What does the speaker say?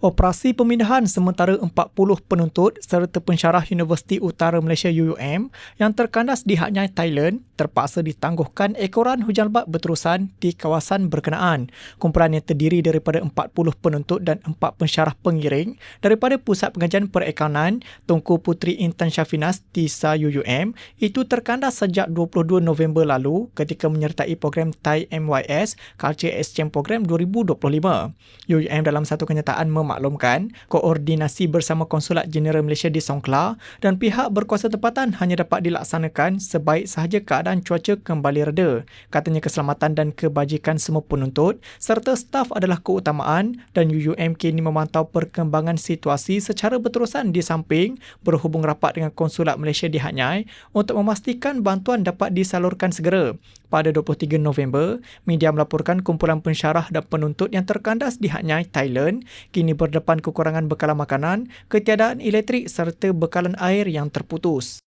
Operasi pemindahan sementara 40 penuntut serta pensyarah Universiti Utara Malaysia UUM yang terkandas di Hat Yai, Thailand terpaksa ditangguhkan ekoran hujan lebat berterusan di kawasan berkenaan. Kumpulan yang terdiri daripada 40 penuntut dan 4 pensyarah pengiring daripada Pusat Pengajian Perakaunan Tunku Puteri Intan Syafinas TISA UUM itu terkandas sejak 22 November lalu ketika menyertai program Thai MYS Culture Exchange Program 2025. UUM dalam satu kenyataan mem- memaklumkan koordinasi bersama Konsulat Jeneral Malaysia di Songkla dan pihak berkuasa tempatan hanya dapat dilaksanakan sebaik sahaja keadaan cuaca kembali reda. Katanya keselamatan dan kebajikan semua penuntut serta staf adalah keutamaan dan UUM kini memantau perkembangan situasi secara berterusan di samping berhubung rapat dengan Konsulat Malaysia di Hanyai untuk memastikan bantuan dapat disalurkan segera. Pada 23 November, media melaporkan kumpulan pensyarah dan penuntut yang terkandas di Hanyai, Thailand kini berdepan kekurangan bekalan makanan, ketiadaan elektrik serta bekalan air yang terputus.